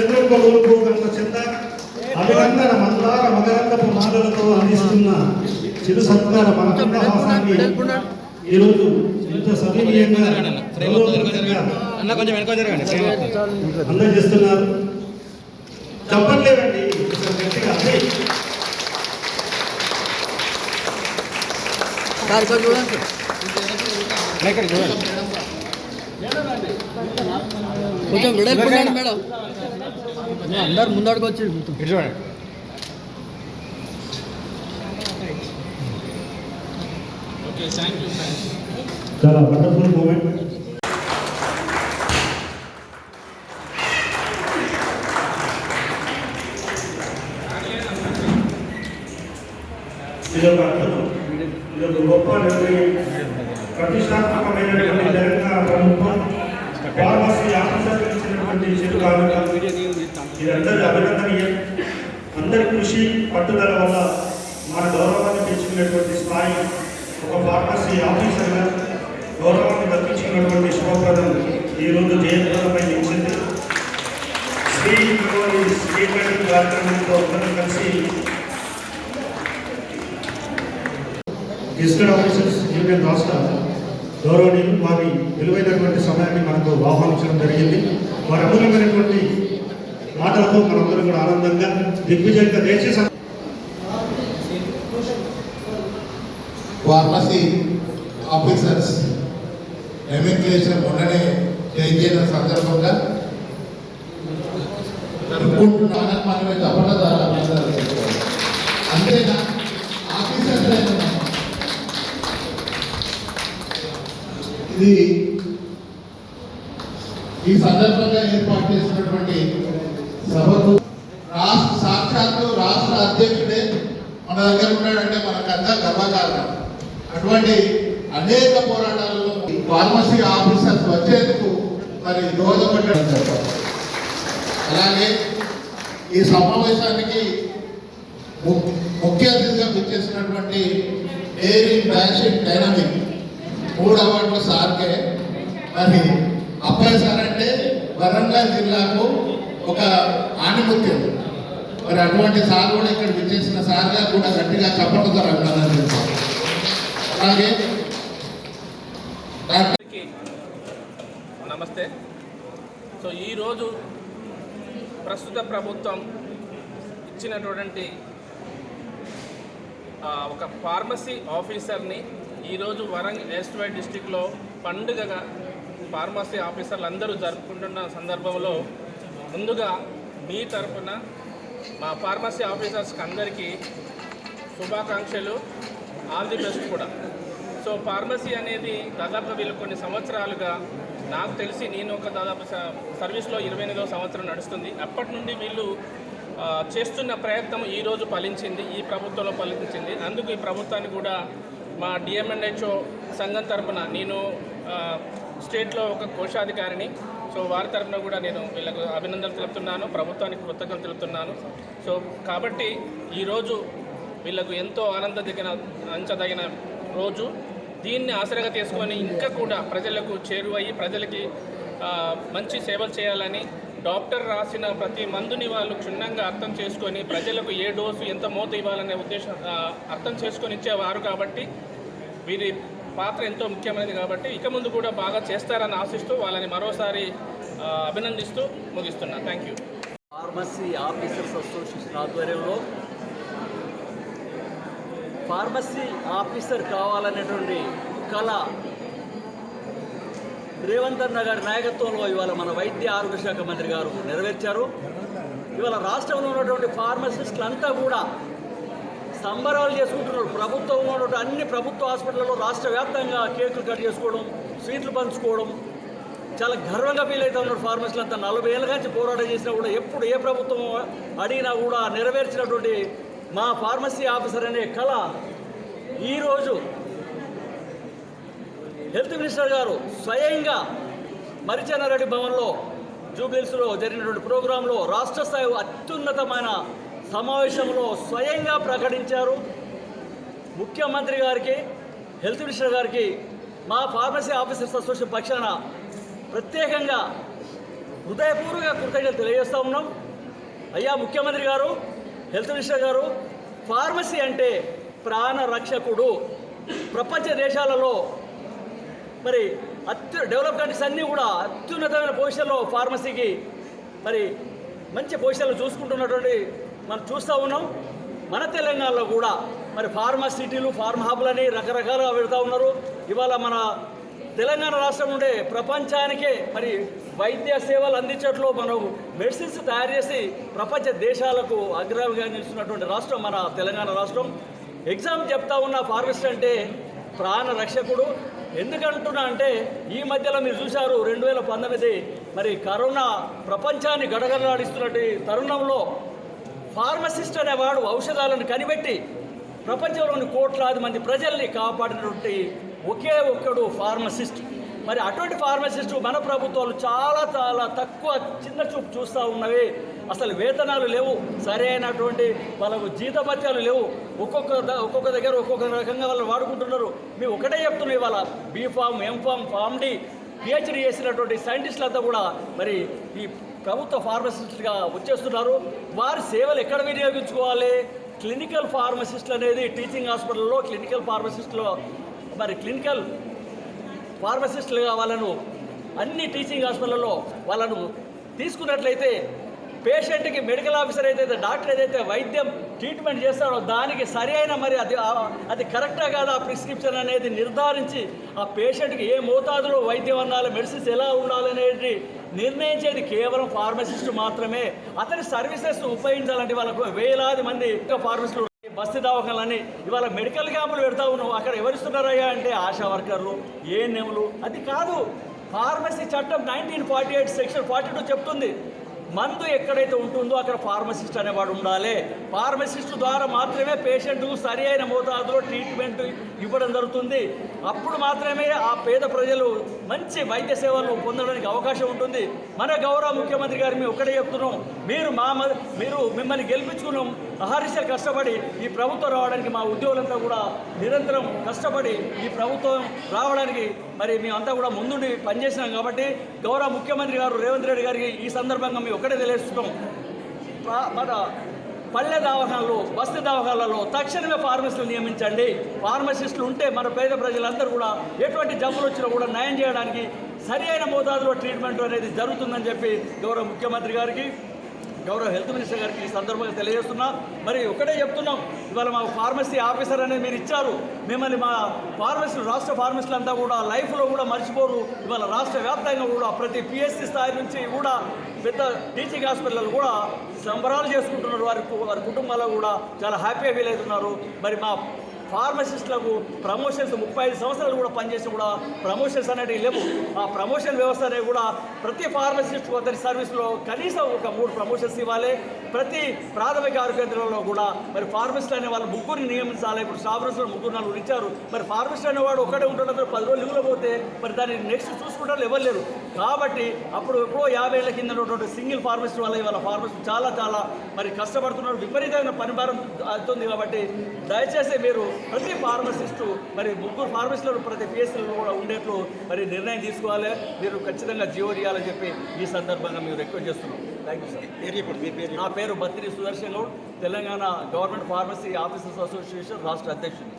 చంద్రబాబు చెంద అభినందన మందార మకరందపు మాటలతో అందిస్తున్న చిరు సత్కార మనకుండహాసాన్ని ఈరోజు ఇంత సవినీయంగా గౌరవప్రదంగా అన్న కొంచెం వెనక జరగండి. అందజేస్తున్నారు. చెప్పట్లేదండి. కొంచెం గట్టిగా అదే. చూడండి. కొంచెం మేడం. అందరు ముందడుగు వచ్చి చూడండి. చాలా వండర్ఫుల్ మూమెంట్ ఇది ఒక అద్భుతం. ఇది ఒక గొప్ప నిర్ణయం. ప్రతిష్టాత్మకమైనటువంటి ప్రభుత్వం ఫార్మసీ ఆఫీసర్ ఇచ్చినటువంటి చెడు అందరి అభినందనీయం అందరి కృషి పట్టుదల వల్ల మన గౌరవాన్ని పెంచుకునేటువంటి స్థాయి ఒక ఫార్మసీ ఆఫీసర్గా గౌరవాన్ని దక్కించుకున్నటువంటి శుభప్రదం ఈరోజు జయప్రదమై నిలిచింది శ్రీ స్టేట్మెంట్ కార్యక్రమంతో అందరం కలిసి గెస్టెడ్ ఆఫీసర్స్ యూనియన్ రాష్ట్ర గౌరవనీయులు వారి ఆహ్వానించడం జరిగింది. వారి అమూల్యమైనటువంటి మాటలతో మనందరం కూడా ఆనందంగా దిగ్విజయంగా దేశ ఫార్మసీ ఆఫీసర్స్ ఎమిగ్రేషన్ మొన్ననే చేంజ్ సందర్భంగా జరుపుకుంటున్నాను మనమే తప్పన ద్వారా అభినందనలు తెలుపుకోవాలి. అంతేనా ఆఫీసర్స్ అయిన మనం. ఇది ఈ సందర్భంగా ఏర్పాటు చేసినటువంటి సభకు రాష్ట్ర సాక్షాత్తు రాష్ట్ర అధ్యక్షుడే మన దగ్గర ఉన్నాడంటే మనకంతా గర్వకారణం. అటువంటి అనేక పోరాటాలలో ఫార్మసీ ఆఫీసర్స్ వచ్చేందుకు మరి దోహదపడ్డం చెప్పాలి అలాగే ఈ సమావేశానికి ము- ముఖ్య అతిథిగా విచ్చేసినటువంటి ఎయిరింగ్ బ్యాషింగ్ డైనమిక్ మూడు అవార్డులు సార్కే మరి అబ్బాయి సార్ అంటే వరంగల్ జిల్లాకు ఒక ఆణిముత్యం. మరి అటువంటి సార్ కూడా ఇక్కడ విచ్చేసిన సార్గా కూడా గట్టిగా చప్పట్లతో అభినందన చేస్తాం అలాగే నమస్తే. సో ఈరోజు ప్రస్తుత ప్రభుత్వం ఇచ్చినటువంటి ఒక ఫార్మసీ ఆఫీసర్ని ఈరోజు వరంగల్ వెస్ట్ వై డిస్టిక్లో పండుగగా ఫార్మసీ ఆఫీసర్లు అందరూ జరుపుకుంటున్న సందర్భంలో ముందుగా మీ తరపున మా ఫార్మసీ ఆఫీసర్స్కి అందరికీ శుభాకాంక్షలు. ఆల్ ది బెస్ట్ కూడా. సో ఫార్మసీ అనేది దాదాపు వీళ్ళు కొన్ని సంవత్సరాలుగా నాకు తెలిసి నేను ఒక దాదాపు సర్వీస్లో ఇరవై ఎనిమిదవ సంవత్సరం నడుస్తుంది. అప్పటి నుండి వీళ్ళు చేస్తున్న ప్రయత్నం ఈరోజు ఫలించింది ఈ ప్రభుత్వంలో ఫలించింది. అందుకు ఈ ప్రభుత్వాన్ని కూడా మా డిఎంఎన్హెచ్ఓ సంఘం తరపున నేను స్టేట్లో ఒక కోశాధికారిని సో వారి తరఫున కూడా నేను వీళ్ళకు అభినందనలు తెలుపుతున్నాను ప్రభుత్వానికి కృతజ్ఞతలు తెలుపుతున్నాను. సో కాబట్టి ఈరోజు వీళ్ళకు ఎంతో ఆనందదగిన అంచదగిన రోజు. దీన్ని ఆసరగా తీసుకొని ఇంకా కూడా ప్రజలకు చేరువయ్యి ప్రజలకి మంచి సేవలు చేయాలని డాక్టర్ రాసిన ప్రతి మందుని వాళ్ళు క్షుణ్ణంగా అర్థం చేసుకొని ప్రజలకు ఏ డోసు ఎంత మోత ఇవ్వాలనే ఉద్దేశం అర్థం చేసుకొని ఇచ్చేవారు కాబట్టి వీరి పాత్ర ఎంతో ముఖ్యమైనది కాబట్టి ఇక ముందు కూడా బాగా చేస్తారని ఆశిస్తూ వాళ్ళని మరోసారి అభినందిస్తూ ముగిస్తున్నాను thank you pharmacy officers association ఆధ్వర్యంలో ఫార్మసీ ఆఫీసర్ కావాలనేటువంటి కళ రేవంత్ అన్న గారి నాయకత్వంలో ఇవాళ మన వైద్య ఆరోగ్య శాఖ మంత్రి గారు నెరవేర్చారు. ఇవాళ రాష్ట్రంలో ఉన్నటువంటి ఫార్మసిస్టులంతా కూడా సంబరాలు చేసుకుంటున్నారు ప్రభుత్వం అన్ని ప్రభుత్వ హాస్పిటల్లో రాష్ట్ర వ్యాప్తంగా కేకులు కట్ చేసుకోవడం స్వీట్లు పంచుకోవడం చాలా గర్వంగా ఫీల్ అవుతా ఉన్నారు ఫార్మసీలు అంతా. నలభై ఏళ్ళ నుంచి పోరాటం చేసినా కూడా ఎప్పుడు ఏ ప్రభుత్వం అడిగినా కూడా నెరవేర్చినటువంటి మా ఫార్మసీ ఆఫీసర్ అనే కళ ఈరోజు హెల్త్ మినిస్టర్ గారు స్వయంగా మరిచన్నారెడ్డి భవన్లో జూబ్లీస్లో జరిగినటువంటి ప్రోగ్రాంలో రాష్ట్ర స్థాయి అత్యున్నతమైన సమావేశంలో స్వయంగా ప్రకటించారు. ముఖ్యమంత్రి గారికి హెల్త్ మినిస్టర్ గారికి మా ఫార్మసీ ఆఫీసర్స్ అసోసియేషన్ పక్షాన ప్రత్యేకంగా హృదయపూర్వక కృతజ్ఞతలు తెలియజేస్తూ ఉన్నాం. అయ్యా ముఖ్యమంత్రి గారు హెల్త్ మినిస్టర్ గారు ఫార్మసీ అంటే ప్రాణ రక్షకుడు. ప్రపంచ దేశాలలో మరి అత్యు డెవలప్ కంట్రీస్ అన్నీ కూడా అత్యున్నతమైన పొజిషన్లో ఫార్మసీకి మరి మంచి పొజిషన్లో చూసుకుంటున్నటువంటి మనం చూస్తూ ఉన్నాం. మన తెలంగాణలో కూడా మరి ఫార్మాసిటీలు ఫార్మ్ హబ్లని రకరకాలుగా పెడతా ఉన్నారు. ఇవాళ మన తెలంగాణ రాష్ట్రం ఉండే ప్రపంచానికే మరి వైద్య సేవలు అందించట్లో మనం మెడిసిన్స్ తయారు చేసి ప్రపంచ దేశాలకు అగ్రగా నిలిచినటువంటి రాష్ట్రం మన తెలంగాణ రాష్ట్రం. ఎగ్జామ్ చెప్తా ఉన్న ఫార్మిస్ట్ అంటే ప్రాణ రక్షకుడు. ఎందుకంటున్నా అంటే ఈ మధ్యలో మీరు చూశారు రెండు వేల పంతొమ్మిది మరి కరోనా ప్రపంచాన్ని గడగడలాడిస్తున్నటువంటి తరుణంలో ఫార్మసిస్ట్ అనేవాడు ఔషధాలను కనిపెట్టి ప్రపంచంలోని కోట్లాది మంది ప్రజల్ని కాపాడినటువంటి ఒకే ఒక్కడు ఫార్మసిస్ట్. మరి అటువంటి ఫార్మసిస్టు మన ప్రభుత్వాలు చాలా చాలా తక్కువ చిన్న చూపు చూస్తూ ఉన్నవి. అసలు వేతనాలు లేవు సరైనటువంటి వాళ్ళకు జీతభత్యాలు లేవు. ఒక్కొక్క ఒక్కొక్క దగ్గర ఒక్కొక్క రకంగా వాళ్ళు వాడుకుంటున్నారు. మేము ఒకటే చెప్తున్నాం ఇవాళ B Pharm M Pharm Pharm D. PhD చేసినటువంటి సైంటిస్టులంతా కూడా మరి ఈ ప్రభుత్వ ఫార్మసిస్టులుగా వచ్చేస్తున్నారు. వారి సేవలు ఎక్కడ వినియోగించుకోవాలి? క్లినికల్ ఫార్మసిస్టులు అనేది టీచింగ్ హాస్పిటల్లో క్లినికల్ ఫార్మసిస్టులో మరి క్లినికల్ ఫార్మసిస్టులుగా వాళ్ళను అన్ని టీచింగ్ హాస్పిటల్లో వాళ్ళను తీసుకున్నట్లయితే పేషెంట్కి మెడికల్ ఆఫీసర్ ఏదైతే డాక్టర్ ఏదైతే వైద్యం ట్రీట్మెంట్ చేస్తాడో దానికి సరి అయిన మరి అది అది కరెక్టా కాదా ఆ ప్రిస్క్రిప్షన్ అనేది నిర్ధారించి ఆ పేషెంట్కి ఏ మోతాదులో వైద్యం అన్నాలి మెడిసిన్స్ ఎలా ఉండాలనేది నిర్ణయించేది కేవలం ఫార్మసిస్ట్ మాత్రమే. అతని సర్వీసెస్ ఉపయోగించాలంటే వాళ్ళకు వేలాది మంది ఫార్మసిస్టులు బస్తీ దవాఖానలని ఇవాళ మెడికల్ క్యాంపులు పెడతా ఉన్నావు అక్కడ ఎవరిస్తున్నారయ్యా అంటే ఆశా వర్కర్లు ఏఎన్ఎంలు అది కాదు ఫార్మసీ చట్టం nineteen forty eight section forty two చెప్తుంది. మందు ఎక్కడైతే ఉంటుందో అక్కడ ఫార్మసిస్ట్ అనేవాడు ఉండాలి. ఫార్మసిస్ట్ ద్వారా మాత్రమే పేషెంట్కు సరి అయిన మోతాదులో ట్రీట్మెంట్ ఇవ్వడం జరుగుతుంది. అప్పుడు మాత్రమే ఆ పేద ప్రజలు మంచి వైద్య సేవలు పొందడానికి అవకాశం ఉంటుంది. మన గౌరవ ముఖ్యమంత్రి గారు మేము ఒక్కడే చెప్తున్నాం. మీరు మా మీరు మిమ్మల్ని గెలిపించుకున్నాం. అహర్నిశలు కష్టపడి ఈ ప్రభుత్వం రావడానికి మా ఉద్యోగులంతా కూడా నిరంతరం కష్టపడి ఈ ప్రభుత్వం రావడానికి మరి మేమంతా కూడా ముందుండి పనిచేసినాం కాబట్టి గౌరవ ముఖ్యమంత్రి గారు రేవంత్ రెడ్డి గారికి ఈ సందర్భంగా మేము ఒకటే తెలియజేస్తున్నాం. మన పల్లె దవాఖానలు బస్తీ దవాఖానలలో తక్షణమే ఫార్మసీలు నియమించండి. ఫార్మసిస్టులు ఉంటే మన పేద ప్రజలందరూ కూడా ఎటువంటి జబ్బులు వచ్చినా కూడా నయం చేయడానికి సరి అయిన మోతాదులో ట్రీట్మెంట్ అనేది జరుగుతుందని చెప్పి గౌరవ ముఖ్యమంత్రి గారికి గౌరవ హెల్త్ మినిస్టర్ గారికి ఈ సందర్భంగా తెలియజేస్తున్నా. మరి ఒకటే చెప్తున్నాం ఇవాళ మా ఫార్మసీ ఆఫీసర్ అనేది మీరు ఇచ్చారు. మిమ్మల్ని మా ఫార్మసీ రాష్ట్ర ఫార్మసీలు అంతా కూడా లైఫ్లో కూడా మర్చిపోరు. ఇవాళ రాష్ట్ర వ్యాప్తంగా కూడా ప్రతి పిఎస్సి స్థాయి నుంచి కూడా పెద్ద టీచింగ్ హాస్పిటల్ కూడా సంబరాలు చేసుకుంటున్నారు. వారి వారి కుటుంబాల్లో కూడా చాలా హ్యాపీగా ఫీల్ అవుతున్నారు. మరి మా ఫార్మసిస్టులకు ప్రమోషన్స్ ముప్పై ఐదు సంవత్సరాలు కూడా పనిచేసి కూడా ప్రమోషన్స్ అనేటివి లేవు. ఆ ప్రమోషన్ వ్యవస్థ అనేది కూడా ప్రతి ఫార్మసిస్ట్ అతని సర్వీస్లో కనీసం ఒక మూడు ప్రమోషన్స్ ఇవ్వాలి. ప్రతి ప్రాథమిక ఆరోగ్య కేంద్రంలో కూడా మరి ఫార్మసిస్ట్ అనే వాళ్ళు ముగ్గురిని నియమించాలి. ఇప్పుడు స్టాఫ్ నర్సులు ముగ్గురు నలుగురు ఇచ్చారు. మరి ఫార్మసిస్ట్ అనేవాడు ఒకటే ఉంటున్నప్పుడు పది రోజులు లీవ్లో పోతే మరి దాన్ని నెక్స్ట్ చూసుకుంటారు ఎవరు లేరు. కాబట్టి అప్పుడు ఎప్పుడో యాభై ఏళ్ళ కింద ఉన్నటువంటి సింగిల్ ఫార్మసిస్ట్ వల్ల ఇవాళ ఫార్మసిస్ట్ చాలా చాలా మరి కష్టపడుతున్నారు. విపరీతమైన పనిభారం అవుతుంది కాబట్టి దయచేసి మీరు ప్రతి ఫార్మసిస్టు మరి ముగ్గురు ఫార్మసిస్టులు ప్రతి పిఎస్సీలో కూడా ఉండేట్లు మరి నిర్ణయం తీసుకోవాలి. మీరు ఖచ్చితంగా జీవో ఇవ్వాలని చెప్పి ఈ సందర్భంగా మేము రిక్వెస్ట్ చేస్తున్నాం. థ్యాంక్ యూ సార్ నా పేరు Battiri Sudarshan Goud. Telangana government pharmacy officers association రాష్ట్ర అధ్యక్షుడు.